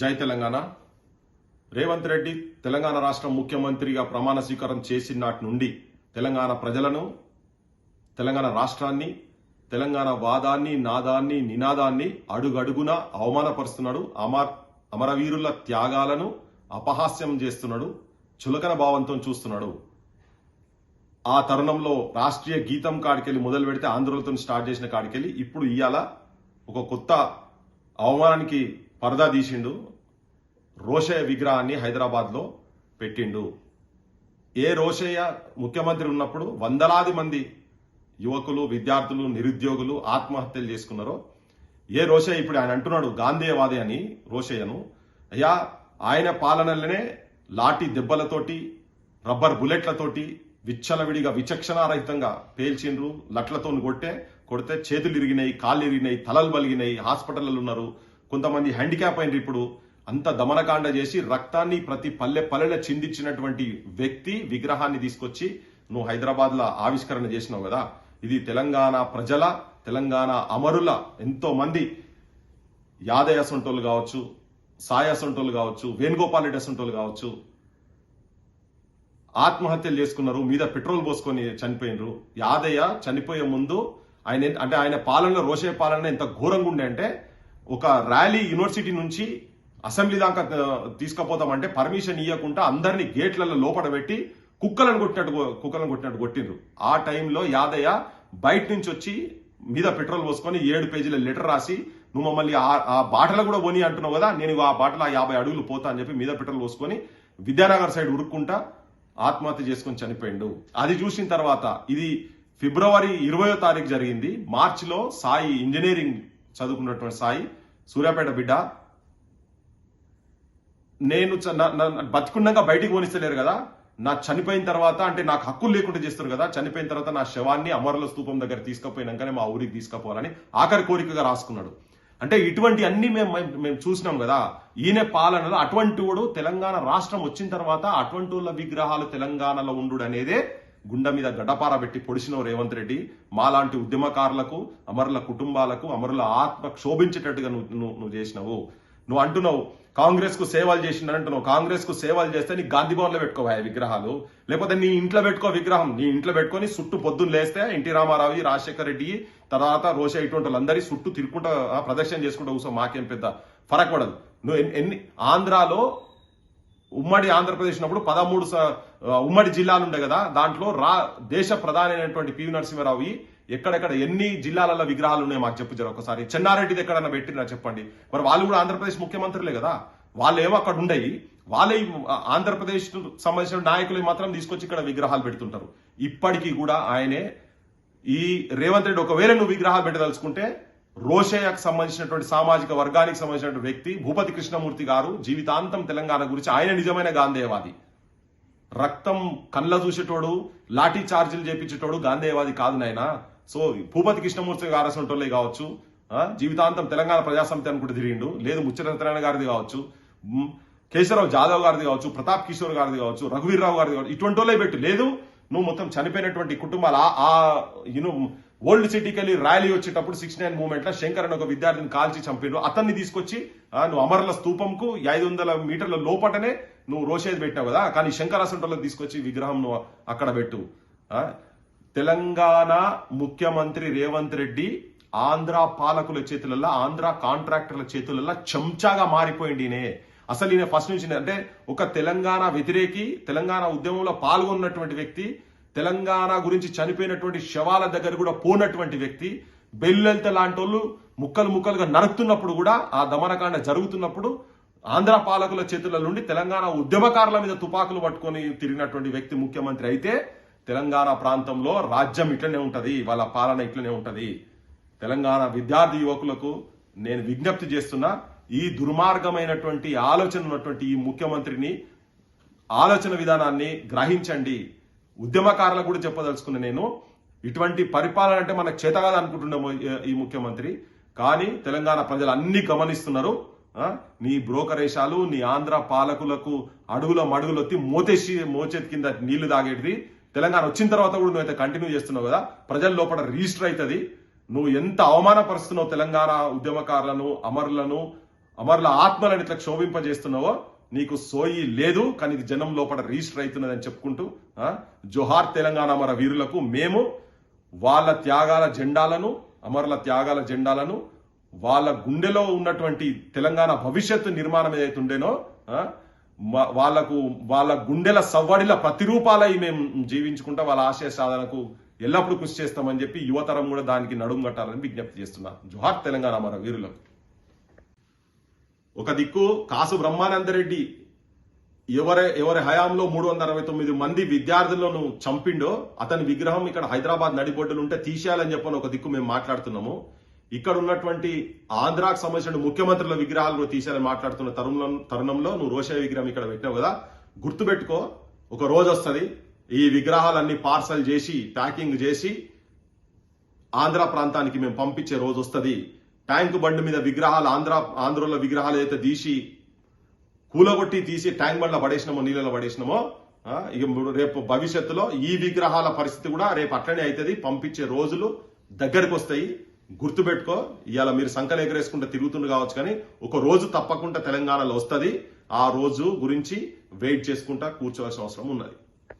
జై తెలంగాణ. రేవంత్ రెడ్డి తెలంగాణ రాష్ట్రం ముఖ్యమంత్రిగా ప్రమాణ స్వీకారం చేసిన నాటి నుండి తెలంగాణ ప్రజలను తెలంగాణ రాష్ట్రాన్ని తెలంగాణ వాదాన్ని నాదాన్ని నినాదాన్ని అడుగడుగున అవమానపరుస్తున్నాడు అమర్ అమరవీరుల త్యాగాలను అపహాస్యం చేస్తున్నాడు చులకన భావంతో చూస్తున్నాడు. ఆ తరుణంలో రాష్ట్రీయ గీతం కాడికెళ్ళి మొదలు పెడితే ఆంధ్రులతో స్టార్ట్ చేసిన కాడికెళ్ళి ఇప్పుడు ఇవాళ ఒక కొత్త అవమానానికి పరదా తీసిండు రోషయ్య విగ్రహాన్ని హైదరాబాద్లో పెట్టిండు. ఏ రోషయ్య ముఖ్యమంత్రి ఉన్నప్పుడు వందలాది మంది యువకులు విద్యార్థులు నిరుద్యోగులు ఆత్మహత్యలు చేసుకున్నారో ఏ రోషయ్య ఇప్పుడు ఆయన అంటున్నాడు గాంధేయవాది అని రోషయ్యను అయ్యా ఆయన పాలనలోనే లాఠీ దెబ్బలతోటి రబ్బర్ బుల్లెట్లతోటి విచ్చలవిడిగా విచక్షణారహితంగా పేల్చిండ్రు లట్లతో కొట్టే కొడితే చేతులు ఇరిగినాయి కాళ్ళు ఇరిగినాయి తలలు బలిగినాయి హాస్పిటల్లో ఉన్నారు కొంతమంది హ్యాండిక్యాప్ అయినరు ఇప్పుడు. అంత దమనకాండ చేసి రక్తాన్ని ప్రతి పల్లె పల్లెల చిందించినటువంటి వ్యక్తి విగ్రహాన్ని తీసుకొచ్చి నువ్వు హైదరాబాద్లో ఆవిష్కరణ చేసినావు కదా. ఇది తెలంగాణ ప్రజల తెలంగాణ అమరుల ఎంతో మంది యాదయ్య సొంటోళ్ళు కావచ్చు సాయ సొంటోళ్ళు కావచ్చు వేణుగోపాల్ రెడ్డి సొంటోళ్ళు కావచ్చు ఆత్మహత్యలు చేసుకున్నారు మీద పెట్రోల్ పోసుకొని చనిపోయినరు. యాదయ్య చనిపోయే ముందు ఆయన అంటే ఆయన పాలనలో రోషయ్య పాలన ఎంత ఘోరంగా ఉండే అంటే ఒక ర్యాలీ యూనివర్సిటీ నుంచి అసెంబ్లీ దాకా తీసుకపోతామంటే పర్మిషన్ ఇవ్వకుండా అందరినీ గేట్లలో లోపల పెట్టి కుక్కలను కొట్టినట్టు కుక్కలను కొట్టినట్టు కొట్టిండ్రు. ఆ టైంలో యాదయ్య బయట నుంచి వచ్చి మీద పెట్రోల్ పోసుకొని ఏడు పేజీల లెటర్ రాసి నువ్వు మమ్మల్ని ఆ- ఆ బాటలో కూడా పోని అంటున్నావు కదా నేను ఆ బాటలో యాభై అడుగులు పోతా అని చెప్పి మీద పెట్రోల్ పోసుకొని విద్యానగర్ సైడ్ ఉరుక్కుంటా ఆత్మహత్య చేసుకొని చనిపోయిండు. అది చూసిన తర్వాత ఇది ఫిబ్రవరి ఇరవయో తారీఖు జరిగింది. మార్చిలో సాయి ఇంజనీరింగ్ చదువుకున్నటువంటి సాయి. సూర్యాపేట బిడ్డ. నేను చ- బతికున్నాక బయటికి పోనిస్తలేరు కదా. నా చనిపోయిన తర్వాత అంటే నాకు హక్కులు లేకుండా చేస్తారు కదా. చనిపోయిన తర్వాత నా శవాన్ని అమరుల స్తూపం దగ్గర తీసుకుపోయినాకనే మా ఊరికి తీసుకుపోవాలని ఆఖరి కోరికగా రాసుకున్నాడు. అంటే ఇటువంటి అన్ని మేము మేము- మేము చూసినాం కదా. ఈయన పాలనలో అటువంటి వాడు తెలంగాణ రాష్ట్రం వచ్చిన తర్వాత అటువంటి వాళ్ళ విగ్రహాలు తెలంగాణలో ఉండు అనేదే గుండె మీద గడ్డపార పెట్టి పొడిసినవు రేవంత్ రెడ్డి మాలాంటి ఉద్యమకారులకు అమరుల కుటుంబాలకు అమరుల ఆత్మ క్షోభించేటట్టుగా నువ్వు నువ్వు చేసినావు. నువ్వు అంటున్నావు కాంగ్రెస్కు సేవలు చేసిన అంటున్నావు. కాంగ్రెస్కు సేవలు చేస్తే నీ గాంధీ భవన్లో పెట్టుకోవా విగ్రహాలు? లేకపోతే నీ ఇంట్లో పెట్టుకో విగ్రహం. నీ ఇంట్లో పెట్టుకొని చుట్టూ పొద్దున్న లేస్తే ఎన్టీ రామారావు రాజశేఖర రెడ్డి తర్వాత రోష ఇటువంటి వాళ్ళందరి చుట్టూ తిరుగుకుంటా ఆ, ప్రదర్శన చేసుకుంటూ కూర్చో మాకేం పెద్ద ఫరక్ పడదు. నువ్వు ఎన్ని ఆంధ్రాలో ఉమ్మడి ఆంధ్రప్రదేశ్ ఉన్నప్పుడు పదమూడు ఉమ్మడి జిల్లాలు ఉండే కదా దాంట్లో రా దేశ ప్రధాని అయినటువంటి పివి నరసింహారావు ఎక్కడెక్కడ ఎన్ని జిల్లాలలో విగ్రహాలు ఉన్నాయో మాకు చెప్పు జర ఒకసారి. చెన్నారెడ్డిది ఎక్కడన్నా పెట్టినా చెప్పండి. మరి వాళ్ళు కూడా ఆంధ్రప్రదేశ్ ముఖ్యమంత్రులే కదా. వాళ్ళు ఏమో అక్కడ ఉండయి. వాళ్ళే ఆంధ్రప్రదేశ్ సంబంధించిన నాయకులు మాత్రం తీసుకొచ్చి ఇక్కడ విగ్రహాలు పెడుతుంటారు. ఇప్పటికీ కూడా ఆయనే ఈ రేవంత్ రెడ్డి ఒకవేళ నువ్వు విగ్రహాలు పెట్టదలుచుకుంటే రోషయ్యకు సంబంధించినటువంటి సామాజిక వర్గానికి సంబంధించినటువంటి వ్యక్తి భూపతి కృష్ణమూర్తి గారు జీవితాంతం తెలంగాణ గురించి ఆయన నిజమైన గాంధేయవాది. రక్తం కళ్ళ చూసేటోడు లాఠీ చార్జీలు చేపించేటోడు గాంధేయవాది కాదు నాయన. సో భూపతి కృష్ణమూర్తి గారు అసంటోళ్ళే కావచ్చు జీవితాంతం తెలంగాణ ప్రజాసమితి అనుకుంటూ తిరిగిండు లేదు ముచ్చరత్నారాయణ గారిది కావచ్చు కేశవరావు జాదవ్ గారిది కావచ్చు ప్రతాప్ కిషోర్ గారిది కావచ్చు రఘువీర్రావు గారిది కావచ్చు ఇటువంటి వాళ్ళే పెట్టు. లేదు నువ్వు మొత్తం చనిపోయినటువంటి కుటుంబాలు ఆ- ఆ యూనో ఓల్డ్ సిటీకి వెళ్ళి ర్యాలీ వచ్చేటప్పుడు సిక్స్ నైన్ మూమెంట్లో శంకర్ అని ఒక విద్యార్థిని కాల్చి చంపిండు. అతన్ని తీసుకొచ్చి నువ్వు అమరుల స్తూపంకు ఐదు వందల మీటర్ల లోపటనే నువ్వు రోషేది పెట్టావు కదా. కానీ శంకర్ అసంటోళ్ళకి తీసుకొచ్చి విగ్రహం నువ్వు అక్కడ పెట్టు. తెలంగాణ ముఖ్యమంత్రి రేవంత్ రెడ్డి ఆంధ్ర పాలకుల చేతులలో ఆంధ్ర కాంట్రాక్టర్ల చేతులలో చెంచాగా మారిపోయింది ఈయనే. అసలు ఈయన ఫస్ట్ నుంచి అంటే ఒక తెలంగాణ వ్యతిరేకి తెలంగాణ ఉద్యమంలో పాల్గొన్నటువంటి వ్యక్తి తెలంగాణ గురించి చనిపోయినటువంటి శవాల దగ్గర కూడా పోనటువంటి వ్యక్తి బెల్లెల్త లాంటి వాళ్ళు ముక్కలు ముక్కలుగా నరుకుతున్నప్పుడు కూడా ఆ దమనకాండ జరుగుతున్నప్పుడు ఆంధ్ర పాలకుల చేతుల నుండి తెలంగాణ ఉద్యమకారుల మీద తుపాకులు పట్టుకొని తిరిగినటువంటి వ్యక్తి ముఖ్యమంత్రి అయితే తెలంగాణ ప్రాంతంలో రాజ్యం ఇట్లనే ఉంటుంది వాళ్ళ పాలన ఇట్లనే ఉంటుంది. తెలంగాణ విద్యార్థి యువకులకు నేను విజ్ఞప్తి చేస్తున్నా ఈ దుర్మార్గమైనటువంటి ఆలోచన ఉన్నటువంటి ఈ ముఖ్యమంత్రిని ఆలోచన విధానాన్ని గ్రహించండి. ఉద్యమకారులకు కూడా చెప్పదలుచుకున్నా నేను ఇటువంటి పరిపాలన అంటే మనకు చేత కాదనుకుంటున్నాము ఈ- ముఖ్యమంత్రి. కానీ తెలంగాణ ప్రజలు అన్ని గమనిస్తున్నారు నీ బ్రోకరేషాలు నీ ఆంధ్ర పాలకులకు అడుగుల మడుగులొత్తి మోతేసి మోచేతి కింద నీళ్ళు తాగేటిది. తెలంగాణ వచ్చిన తర్వాత కూడా నువ్వు అయితే కంటిన్యూ చేస్తున్నావు కదా ప్రజల లోపల రిజిస్టర్ అవుతుంది. నువ్వు ఎంత అవమానపరుస్తున్నావు తెలంగాణ ఉద్యమకారులను అమరులను అమరుల ఆత్మలను ఇట్లా క్షోభింపజేస్తున్నావో నీకు సోయి లేదు కానీ ఇది జనం లోపల రిజిస్టర్ అవుతున్నదని చెప్పుకుంటూ జోహార్ తెలంగాణ అమర వీరులకు మేము వాళ్ళ త్యాగాల జెండాలను అమరుల త్యాగాల జెండాలను వాళ్ళ గుండెలో ఉన్నటువంటి తెలంగాణ భవిష్యత్తు నిర్మాణం ఏదైతే ఉండేనో వాళ్ళకు వాళ్ళకు వాళ్ళ గుండెల సవ్వడిల ప్రతిరూపాలై మేము జీవించుకుంటా వాళ్ళ ఆశయ సాధనకు ఎల్లప్పుడూ కృషి చేస్తామని చెప్పి యువతరం కూడా దానికి నడుము కట్టాలని విజ్ఞప్తి చేస్తున్నా జోహార్ తెలంగాణ మన వీరులకు. ఒక దిక్కు కాసు బ్రహ్మానందరెడ్డి ఎవరి ఎవరి హయాంలో మూడు వందల అరవై తొమ్మిది మంది విద్యార్థులను చంపిండో అతని విగ్రహం ఇక్కడ హైదరాబాద్ నడిబొడ్డులు ఉంటే తీసేయాలని చెప్పని ఒక దిక్కు మేము మాట్లాడుతున్నాము. ఇక్కడ ఉన్నటువంటి ఆంధ్రాకు సంబంధించిన ముఖ్యమంత్రుల విగ్రహాలు కూడా తీసేయాలని మాట్లాడుతున్న తరుణంలో తరుణంలో నువ్వు రోషయ్య విగ్రహం ఇక్కడ పెట్టావు కదా గుర్తుపెట్టుకో ఒక రోజు వస్తుంది. ఈ విగ్రహాలన్నీ పార్సల్ చేసి ప్యాకింగ్ చేసి ఆంధ్ర ప్రాంతానికి మేము పంపించే రోజు వస్తుంది. ట్యాంక్ బండి మీద విగ్రహాలు ఆంధ్ర ఆంధ్రలో విగ్రహాలు అయితే తీసి కూలగొట్టి తీసి ట్యాంక్ బండ్లో పడేసినామో నీళ్ళలో పడేసినామో ఇక రేపు భవిష్యత్తులో ఈ విగ్రహాల పరిస్థితి కూడా రేపు అట్లనే అవుతుంది పంపించే రోజులు దగ్గరికి వస్తాయి. గుర్తుపెట్టుకో ఇవాళ మీరు సంకలు ఎగరేసుకుంటే తిరుగుతుండు కావచ్చు కానీ ఒక రోజు తప్పకుండా తెలంగాణలో వస్తుంది. ఆ రోజు గురించి వెయిట్ చేసుకుంటా కూర్చోవాల్సిన అవసరం ఉన్నది.